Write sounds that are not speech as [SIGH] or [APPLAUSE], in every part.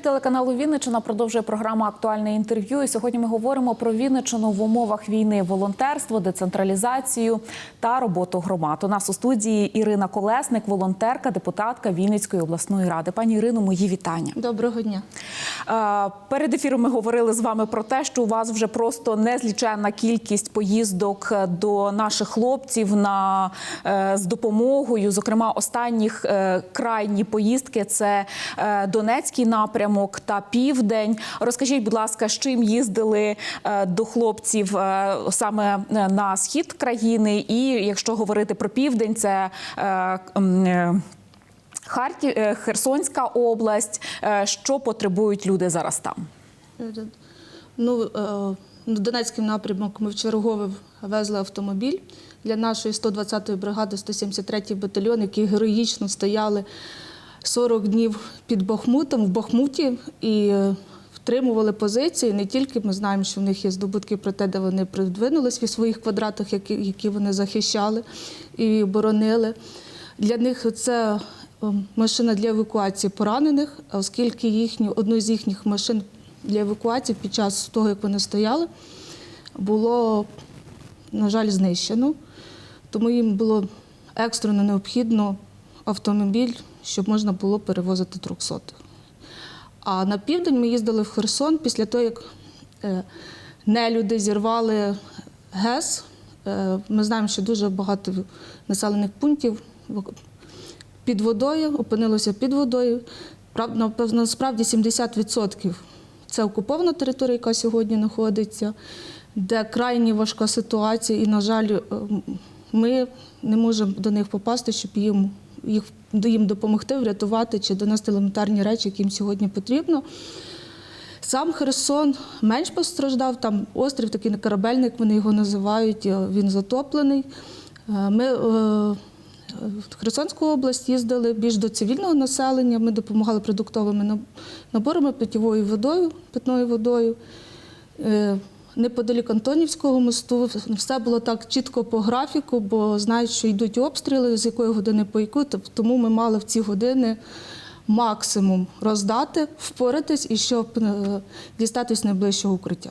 Ефір телеканалу Вінниччина продовжує програма Актуальне інтерв'ю. І сьогодні ми говоримо про Вінниччину в умовах війни, волонтерство, децентралізацію та роботу громад. У нас у студії Ірина Колесник, волонтерка, депутатка Вінницької обласної ради. Пані Ірино, мої вітання. Доброго дня. Перед ефіром ми говорили з вами про те, що у вас вже просто незліченна кількість поїздок до наших хлопців на е, з допомогою. Зокрема, останніх е, крайні поїздки це е, Донецький напрямок та Південь. Розкажіть, будь ласка, з чим їздили е, до хлопців е, саме е, на схід країни, і якщо говорити про південь, це Харків, Херсонська область. Що потребують люди зараз там? Ну, на Донецький напрямок ми в чергове везли автомобіль для нашої 120-ї бригади, 173-й батальйон, які героїчно стояли 40 днів під Бахмутом в Бахмуті і втримували позиції. Не тільки ми знаємо, що в них є здобутки про те, де вони придвинулись в своїх квадратах, які, які вони захищали і боронили. Для них це е, машина для евакуації поранених, оскільки їхню, одну з їхніх машин для евакуації під час того, як вони стояли, було, на жаль, знищено. Тому їм було екстрено необхідно автомобіль, щоб можна було перевозити трьохсотих. А на південь ми їздили в Херсон після того, як е, нелюди зірвали ГЕС. Е, Ми знаємо, що дуже багато населених пунктів під водою, опинилося під водою. Насправді 70% це окупована територія, яка сьогодні знаходиться, де крайні важка ситуація, і, на жаль, е, ми не можемо до них попасти, щоб їм, їх, їм допомогти, врятувати чи донести елементарні речі, які їм сьогодні потрібно. Сам Херсон менш постраждав, там острів, такий корабельник, вони його називають, е, він затоплений. Е, Ми е, в Херсонську область їздили більш до цивільного населення. Ми допомагали продуктовими наборами, питьовою водою, питною водою. Неподалік Антонівського мосту все було так чітко по графіку, бо знають, що йдуть обстріли, з якої години по яку, тому ми мали в ці години максимум роздати, впоратись і щоб е, дістатись найближчого укриття.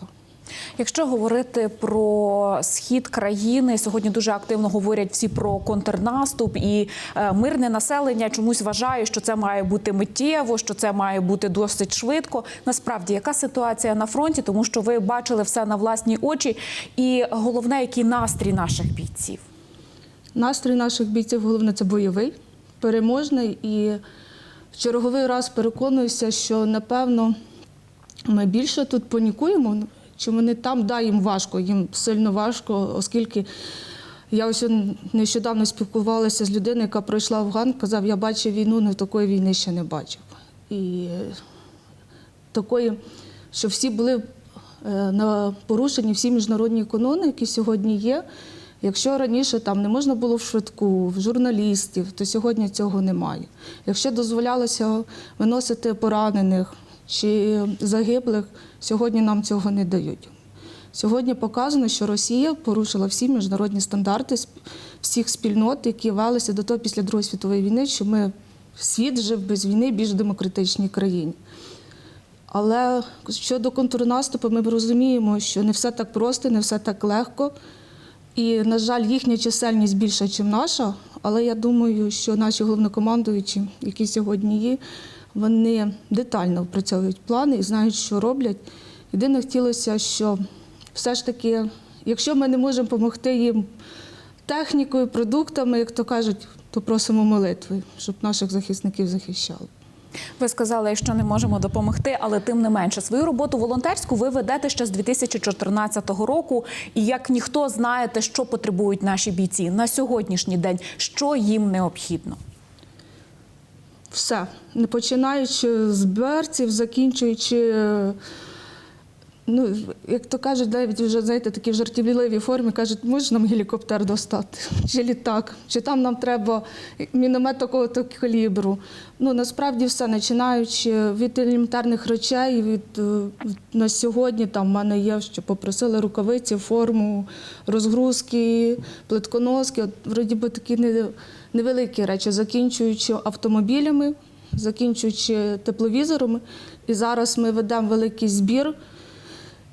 Якщо говорити про схід країни, сьогодні дуже активно говорять всі про контрнаступ, і е, мирне населення чомусь вважає, що це має бути миттєво, що це має бути досить швидко. Насправді, яка ситуація на фронті, тому що ви бачили все на власні очі, і головне, який настрій наших бійців. Настрій наших бійців головне це бойовий, переможний. І в черговий раз переконуюся, що напевно ми більше тут панікуємо, чи вони там, да, їм важко, їм сильно важко, оскільки я ось нещодавно спілкувалася з людиною, яка пройшла Афган, казав, я бачив війну, але такої війни ще не бачив. І такої, що всі були е, на порушенні всі міжнародні канони, які сьогодні є. Якщо раніше там не можна було в швидку, в журналістів, то сьогодні цього немає. Якщо дозволялося виносити поранених чи загиблих, сьогодні нам цього не дають. Сьогодні показано, що Росія порушила всі міжнародні стандарти всіх спільнот, які велися до того після Другої світової війни, що ми світ жив без війни більш демократичній країні. Але щодо контрнаступу, ми розуміємо, що не все так просто, не все так легко. І, на жаль, їхня чисельність більша, ніж наша. Але я думаю, що наші головнокомандуючі, які сьогодні є, вони детально опрацьовують плани і знають, що роблять. Єдине хотілося, що все ж таки, якщо ми не можемо допомогти їм технікою, продуктами, як то кажуть, то просимо молитви, щоб наших захисників захищали. Ви сказали, що не можемо допомогти, але тим не менше свою роботу волонтерську ви ведете ще з 2014 року. І як ніхто знаєте, що потребують наші бійці на сьогоднішній день, що їм необхідно. Все, починаючи з берців, закінчуючи, ну, як то кажуть, навіть вже знаєте, такі в жартівливій формі кажуть, можеш нам гелікоптер достати, чи літак, чи там нам треба міномет такого то калібру. Ну насправді все, починаючи від елементарних речей, від- на сьогодні там в мене є, що попросили рукавиці, форму, розгрузки, плитконоски. От вроді би такі не- невеликі речі, закінчуючи автомобілями. закінчуючи тепловізорами. І зараз ми ведемо великий збір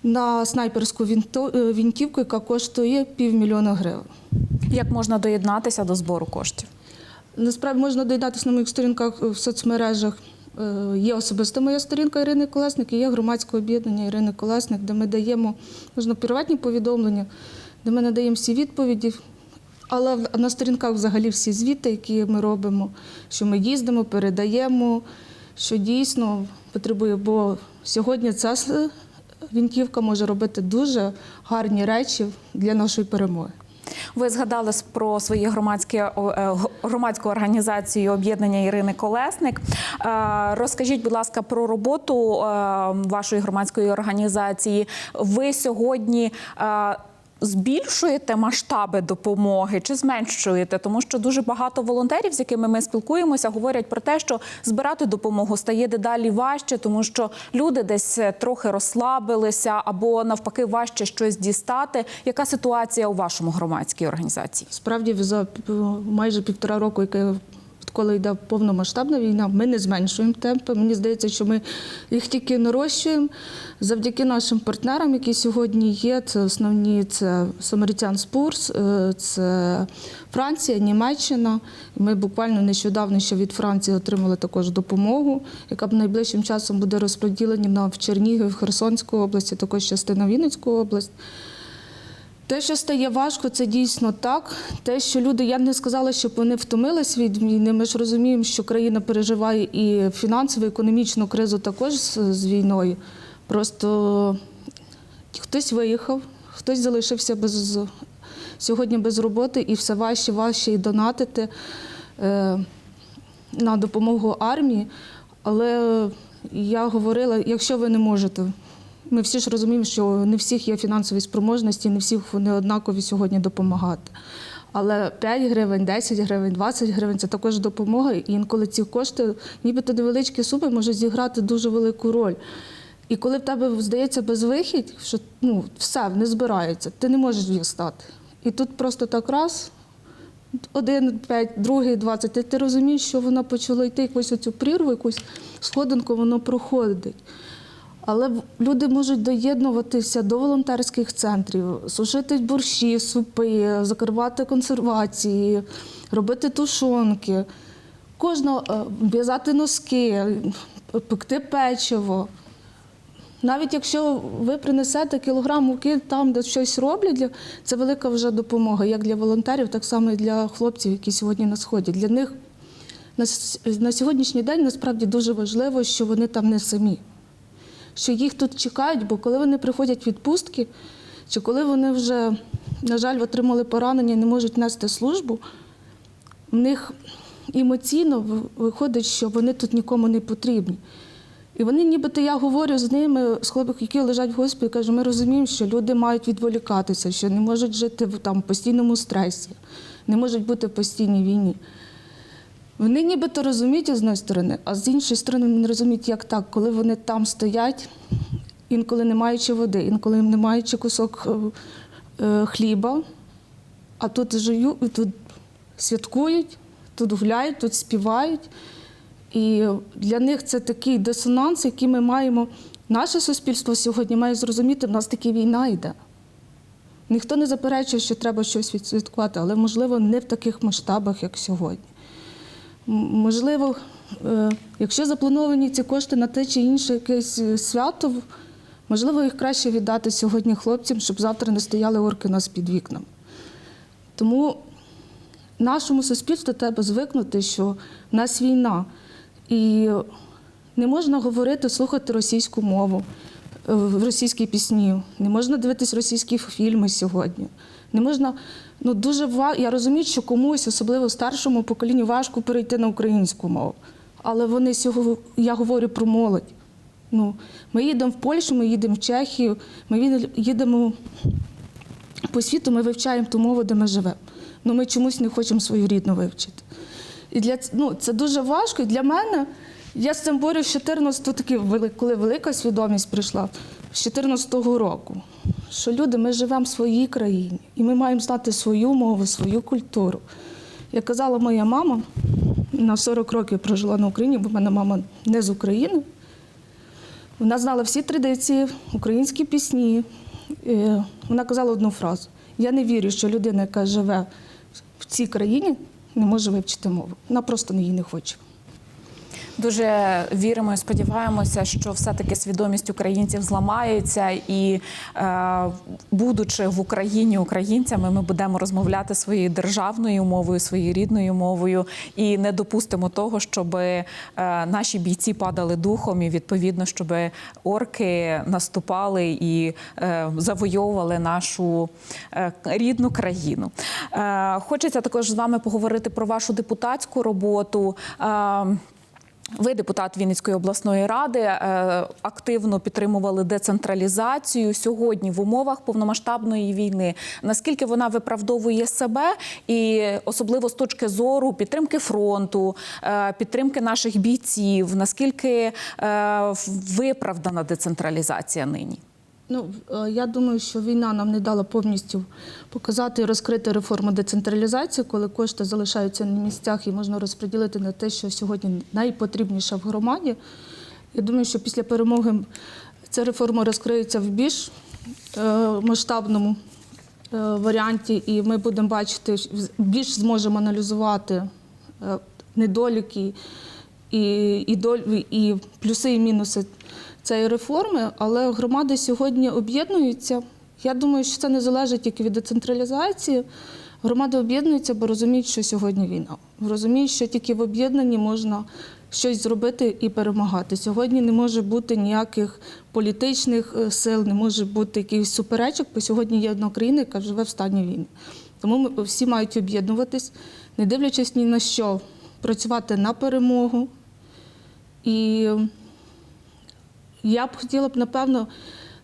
на снайперську е, вінтівку, яка коштує півмільйона гривень. Як можна доєднатися до збору коштів? Насправді можна доєднатися на моїх сторінках в соцмережах. Е, Є особиста моя сторінка Ірини Колесник і є громадське об'єднання Ірини Колесник, де ми даємо можна приватні повідомлення, де ми надаємо всі відповіді. Але на сторінках взагалі всі звіти, які ми робимо, що ми їздимо, передаємо, що дійсно потребує. Бо сьогодні ця вінтівка може робити дуже гарні речі для нашої перемоги. Ви згадали про свої громадські е, громадську організацію об'єднання Ірини Колесник. Е, Розкажіть, будь ласка, про роботу е, вашої громадської організації. Ви сьогодні. Збільшуєте масштаби допомоги чи зменшуєте? Тому що дуже багато волонтерів, з якими ми спілкуємося, говорять про те, що збирати допомогу стає дедалі важче, тому що люди десь е, трохи розслабилися або навпаки важче щось дістати. Яка ситуація у вашому громадській організації? Справді за майже півтора року, яке відколи йде повномасштабна війна, ми не зменшуємо темпи. Мені здається, що ми їх тільки нарощуємо завдяки нашим партнерам, які сьогодні є. Це основні це Самарітян Спурс, е, це Франція, Німеччина. Ми буквально нещодавно ще від Франції отримали також допомогу, яка б найближчим часом буде розподілена на в Чернігів, Херсонську область, також частина Вінницьку область. Те, що стає важко, це дійсно так. Те, що люди, я б не сказала, щоб вони втомились від війни. Ми ж розуміємо, що країна переживає і фінансову, економічну кризу також з, війною. Просто хтось виїхав, хтось залишився без сьогодні без роботи, і все важче, важче і донатити е, на допомогу армії. Але я говорила, якщо ви не можете, ми всі ж розуміємо, що не всіх є фінансові спроможності, не всіх вони однакові сьогодні допомагати. Але 5 гривень, 10 гривень, 20 гривень це також допомога. І інколи ці кошти, нібито невеличкі суми, можуть зіграти дуже велику роль. І коли в тебе здається безвихідь, що ну, все не збирається, ти не можеш їх стати. І тут просто так раз, один, п'ять, другий, двадцять. Ти, розумієш, що вона почала йти якусь оцю прірву, якусь сходинку, воно проходить. Але люди можуть доєднуватися до волонтерських центрів, сушити борщі, супи, закривати консервації, робити тушонки, кожна е, в'язати носки, пекти печиво. Навіть якщо ви принесете кілограм муки там, де щось роблять, це велика вже допомога, як для волонтерів, так само і для хлопців, які сьогодні на сході. Для них на сьогоднішній день насправді дуже важливо, що вони там не самі, що їх тут чекають, бо коли вони приходять відпустки, чи коли вони вже, на жаль, отримали поранення і не можуть нести службу, в них емоційно виходить, що вони тут нікому не потрібні. І вони, нібито я говорю з ними, з хлопцями, які лежать в госпіталі, кажу, ми розуміємо, що люди мають відволікатися, що не можуть жити в там, постійному стресі, не можуть бути в постійній війні. Вони нібито розуміють з однієї сторони, а з іншої сторони не розуміють, як так, коли вони там стоять, інколи не маючи води, інколи не маючи кусок е, е, хліба, а тут живуть, тут святкують, тут гуляють, тут співають. І для них це такий дисонанс, який ми маємо. Наше суспільство сьогодні має зрозуміти, в нас таки війна йде. Ніхто не заперечує, що треба щось відсвяткувати, але, можливо, не в таких масштабах, як сьогодні. Можливо, е, якщо заплановані ці кошти на те чи інше якесь е, свято, можливо, їх краще віддати сьогодні хлопцям, щоб завтра не стояли орки нас під вікнами. Тому нашому суспільству треба звикнути, що в нас війна, і не можна говорити, слухати російську мову, е, російські пісні, не можна дивитись російські фільми сьогодні. Не можна, ну дуже ва... Я розумію, що комусь, особливо старшому поколінню, важко перейти на українську мову. Але вони сьогодні, я говорю про молодь. Ну, ми їдемо в Польщу, ми їдемо в Чехію, ми їде- їдемо по світу, ми вивчаємо ту мову, де ми живемо. Ну ми чомусь не хочемо свою рідну вивчити. І для ну, це дуже важко. І для мене я з цим борюсь з 14 таки, вели- коли велика свідомість прийшла з 14-го року. Що люди, ми живемо в своїй країні, і ми маємо знати свою мову, свою культуру. Як казала моя мама, на 40 років прожила на Україні, бо в мене мама не з України. Вона знала всі традиції, українські пісні. Е, Вона казала одну фразу: Я не вірю, що людина, яка живе в цій країні, не може вивчити мову. Вона просто її не хоче. Дуже віримо і сподіваємося, що все-таки свідомість українців зламається, і е, будучи в Україні українцями, ми будемо розмовляти своєю державною мовою, своєю рідною мовою, і не допустимо того, щоб е, наші бійці падали духом, і відповідно, щоб орки наступали і е, завойовували нашу рідну країну. Хочеться також з вами поговорити про вашу депутатську роботу. Ви, депутат Вінницької обласної ради, е, активно підтримували децентралізацію сьогодні в умовах повномасштабної війни. Наскільки вона виправдовує себе, і особливо з точки зору підтримки фронту, е, підтримки наших бійців, наскільки е, виправдана децентралізація нині? Ну, е, я думаю, що війна нам не дала повністю показати і розкрити реформу децентралізації, коли кошти залишаються на місцях і можна розподілити на те, що сьогодні найпотрібніше в громаді. Я думаю, що після перемоги ця реформа розкриється в більш е, масштабному е, варіанті, і ми будемо бачити, більш зможемо аналізувати недоліки і, і, і плюси і мінуси цієї реформи, але громади сьогодні об'єднуються. Я думаю, що це не залежить тільки від децентралізації. Громади об'єднуються, бо розуміють, що сьогодні війна. Розуміють, що тільки в об'єднанні можна щось зробити і перемагати. Сьогодні не може бути ніяких політичних е, сил, не може бути якихось суперечок, бо сьогодні є одна країна, яка живе в стані війни. Тому ми всі мають об'єднуватись, не дивлячись ні на що, працювати на перемогу. І я б хотіла б, напевно,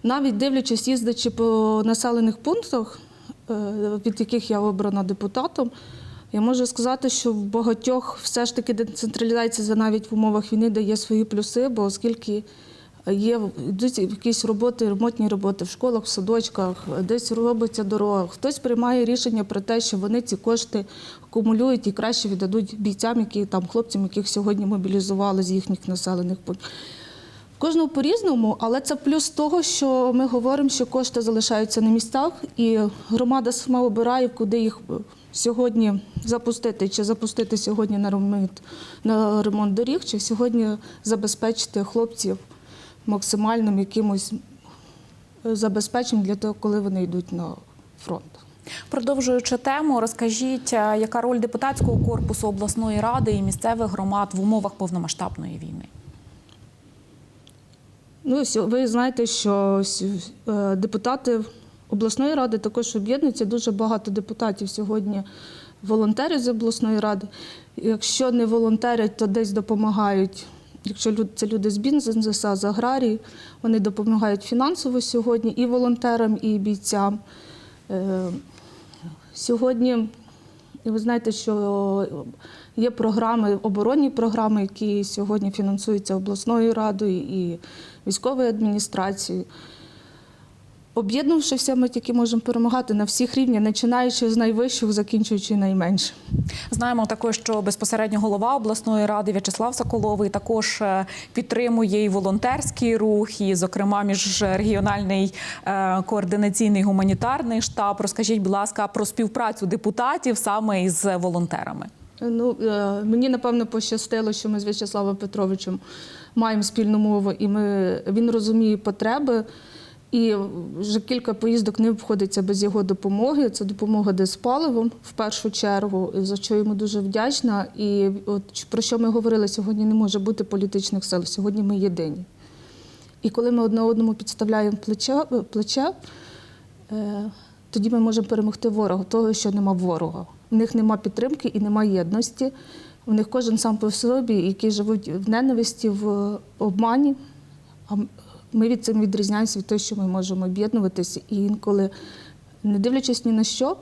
навіть дивлячись, їздячи по населених пунктах, е, від яких я обрана депутатом, я можу сказати, що в багатьох все ж таки децентралізація навіть в умовах війни дає свої плюси, бо оскільки є йдуть якісь роботи, ремонтні роботи в школах, в садочках, десь робиться дорога. Хтось приймає рішення про те, що вони ці кошти акумулюють і краще віддадуть бійцям, які там хлопцям, яких сьогодні мобілізували з їхніх населених пунктів. Кожного по-різному, але це плюс того, що ми говоримо, що кошти залишаються на містах, і громада сама обирає, куди їх е, сьогодні запустити, чи запустити сьогодні на ремонт, на ремонт доріг, чи сьогодні забезпечити хлопців максимальним якимось е, забезпеченням для того, коли вони йдуть на фронт. Продовжуючи тему, розкажіть, е, яка роль депутатського корпусу обласної ради і місцевих громад в умовах повномасштабної війни? Ну, ви знаєте, що е, депутати обласної ради також об'єднуються. Дуже багато депутатів сьогодні волонтерять з обласної ради. Якщо не волонтерять, то десь допомагають. Якщо це люди з бізнесу, з аграрії, вони допомагають фінансово сьогодні і волонтерам, і бійцям. Е, Сьогодні і ви знаєте, що є програми, оборонні програми, які сьогодні фінансуються обласною радою і військовою адміністрацією. Об'єднувшися, ми тільки можемо перемагати на всіх рівнях, починаючи з найвищих, закінчуючи найменше. Знаємо також, що безпосередньо голова обласної ради В'ячеслав Соколовий також е, підтримує і волонтерський рух, і, зокрема, міжрегіональний е, координаційний гуманітарний штаб. Розкажіть, будь ласка, про співпрацю депутатів саме із волонтерами. Ну, е, мені напевно пощастило, що ми з В'ячеславом Петровичем маємо спільну мову, і ми, він розуміє потреби. І вже кілька поїздок не обходиться без його допомоги. Це допомога де з паливом в першу чергу, за що йому дуже вдячна. І от про що ми говорили сьогодні, не може бути політичних сил. Сьогодні ми єдині. І коли ми одне одному підставляємо плече, плече е, тоді ми можемо перемогти ворога, того, що нема ворога. У них нема підтримки і нема єдності. У них кожен сам по собі, які живуть в ненависті, в обмані. Ми від цим відрізняємося від того, що ми можемо об'єднуватися і інколи, не дивлячись ні на що,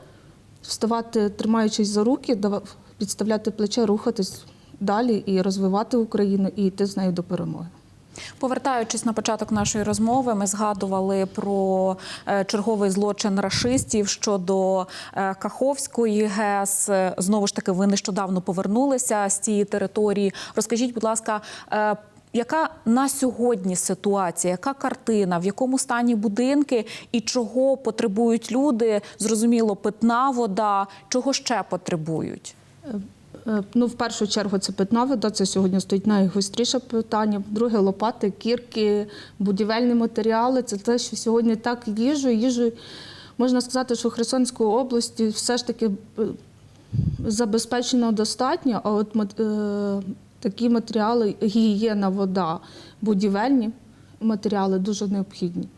вставати, тримаючись за руки, підставляти плече, рухатись далі і розвивати Україну і йти з нею до перемоги. Повертаючись на початок нашої розмови, ми згадували про е, черговий злочин рашистів щодо е, Каховської ГЕС. Е, Знову ж таки, ви нещодавно повернулися з цієї території. Розкажіть, будь ласка. Е, Яка на сьогодні ситуація? Яка картина? В якому стані будинки і чого потребують люди? Зрозуміло, питна вода. Чого ще потребують? Е, Ну, в першу чергу, це питна вода. Це сьогодні стоїть найгостріше питання. Друге лопати, кірки, будівельні матеріали. Це те, що сьогодні так їжу. Їжу можна сказати, що в Херсонської області все ж таки е, забезпечено достатньо. А от е, такі матеріали, гігієна, вода, будівельні матеріали дуже необхідні.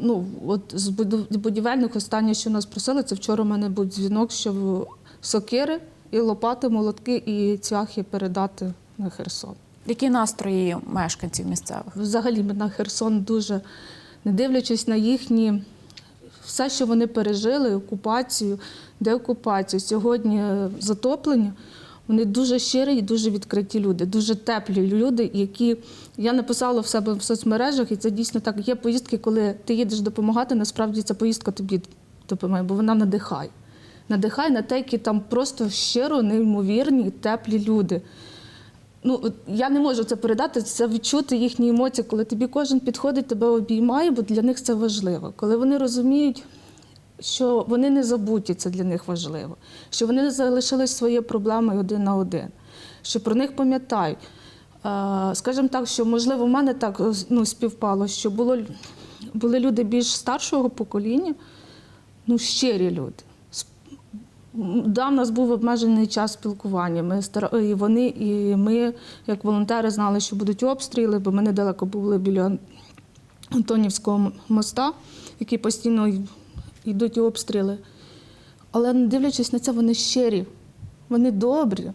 Ну, от з будівельних останнє, що нас просили, це вчора у мене був дзвінок, що сокири і лопати, молотки і цвяхи передати на Херсон. Які настрої мешканців місцевих? Взагалі на Херсон дуже, не дивлячись на їхні все, що вони пережили, окупацію, деокупацію, сьогодні затоплення. Вони дуже щирі і дуже відкриті люди, дуже теплі люди, які я написала в себе в соцмережах, і це дійсно так. Є поїздки, коли ти їдеш допомагати, насправді ця поїздка тобі допомагає, бо вона надихає. Надихає на те, які там просто щиро, неймовірні, теплі люди. Ну, я не можу це передати, це відчути їхні емоції, коли тобі кожен підходить, тебе обіймає, бо для них це важливо. Коли вони розуміють, що вони не забуті, це для них важливо, що вони не залишили свої проблеми один на один, що про них пам'ятають. Скажімо так, що можливо в мене так ну, співпало, що було, були люди більш старшого покоління, ну, щирі люди. Да, в нас був обмежений час спілкування. Ми і вони, і ми, як волонтери, знали, що будуть обстріли, бо ми недалеко були біля Антонівського моста, який постійно йдуть обстріли. Але не дивлячись на це, вони щирі, вони добрі.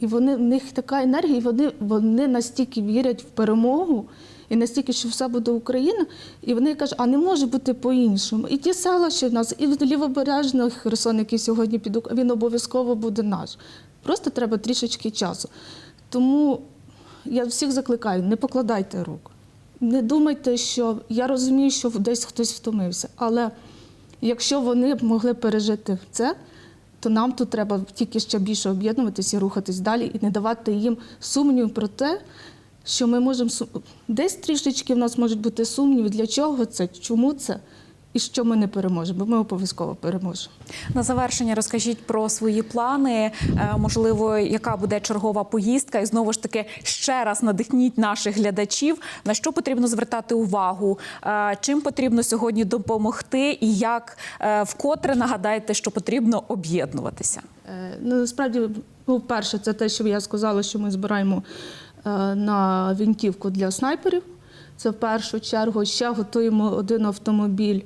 І вони, в них така енергія, і вони, вони настільки вірять в перемогу, і настільки, що все буде Україна, і вони кажуть, а не може бути по-іншому. І ті села, що в нас, і лівобережний Херсон, який сьогодні під Ук- він обов'язково буде наш. Просто треба трішечки часу. Тому я всіх закликаю, не покладайте рук. Не думайте, що я розумію, що десь хтось втомився, але якщо вони б могли пережити це, то нам тут треба тільки ще більше об'єднуватися і рухатись далі, і не давати їм сумнів про те, що ми можемо десь трішечки в нас можуть бути сумніви, для чого це, чому це, і що ми не переможемо, бо ми обов'язково переможемо. На завершення розкажіть про свої плани. е, Можливо, яка буде чергова поїздка, і знову ж таки ще раз надихніть наших глядачів. На що потрібно звертати увагу? Е, Чим потрібно сьогодні допомогти, і як е, вкотре нагадайте, що потрібно об'єднуватися? Ну, насправді, ну, перше, це те, що я сказала, що ми збираємо на вінтівку для снайперів. Це в першу чергу. Ще готуємо один автомобіль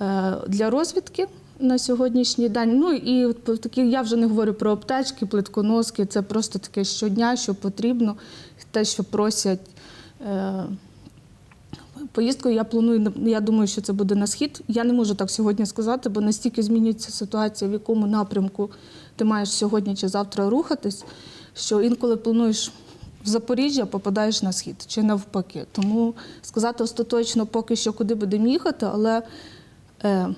е, для розвідки на сьогоднішній день. Ну і такі, я вже не говорю про аптечки, плитконоски. Це просто таке щодня, що потрібно, те, що просять. е, Поїздку я планую, я думаю, що це буде на схід. Я не можу так сьогодні сказати, бо настільки змінюється ситуація, в якому напрямку ти маєш сьогодні чи завтра рухатись, що інколи плануєш в Запоріжжя, попадаєш на схід чи навпаки. Тому сказати остаточно поки що, куди будемо їхати, але е,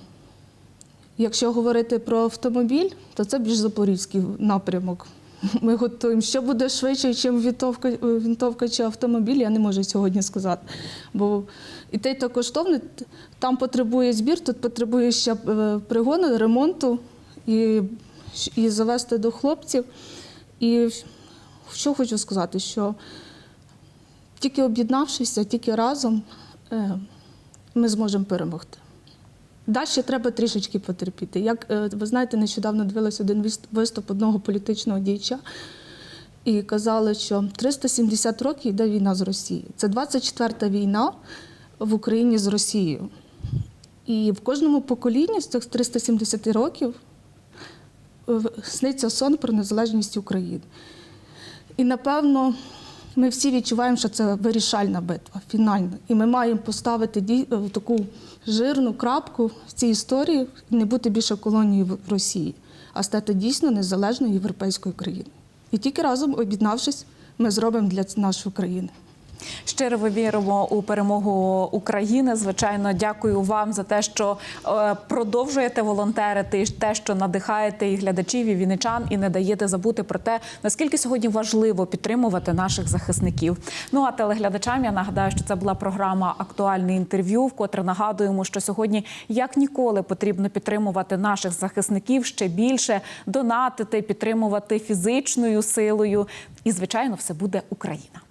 якщо говорити про автомобіль, то це більш запорізький напрямок. [LAUGHS] Ми готуємо. Що буде швидше, ніж вінтовка, вінтовка чи автомобіль, я не можу сьогодні сказати. Бо і те, то коштовне, там потребує збір, тут потребує ще е, пригону, ремонту і, і завести до хлопців. І що хочу сказати, що тільки об'єднавшися, тільки разом е, ми зможемо перемогти. Далі треба трішечки потерпіти. Як е, ви знаєте, нещодавно дивилась один виступ одного політичного діяча і казали, що 370 років йде війна з Росією. Це 24-та війна в Україні з Росією. І в кожному поколінні з цих 370 років е, сниться сон про незалежність України. І напевно ми всі відчуваємо, що це вирішальна битва, фінальна. І ми маємо поставити дій- е, таку жирну крапку в цій історії і не бути більше колонією в Росії, а стати дійсно незалежною європейською країною. І тільки разом, об'єднавшись, ми зробимо для нашої країни. Щиро віримо у перемогу України. Звичайно, дякую вам за те, що е, продовжуєте волонтерити, те, що надихаєте і глядачів, і віничан, і не даєте забути про те, наскільки сьогодні важливо підтримувати наших захисників. Ну а телеглядачам я нагадаю, що це була програма Актуальне інтерв'ю. Вкотре нагадуємо, що сьогодні як ніколи потрібно підтримувати наших захисників ще більше, донатити, підтримувати фізичною силою. І звичайно, все буде Україна.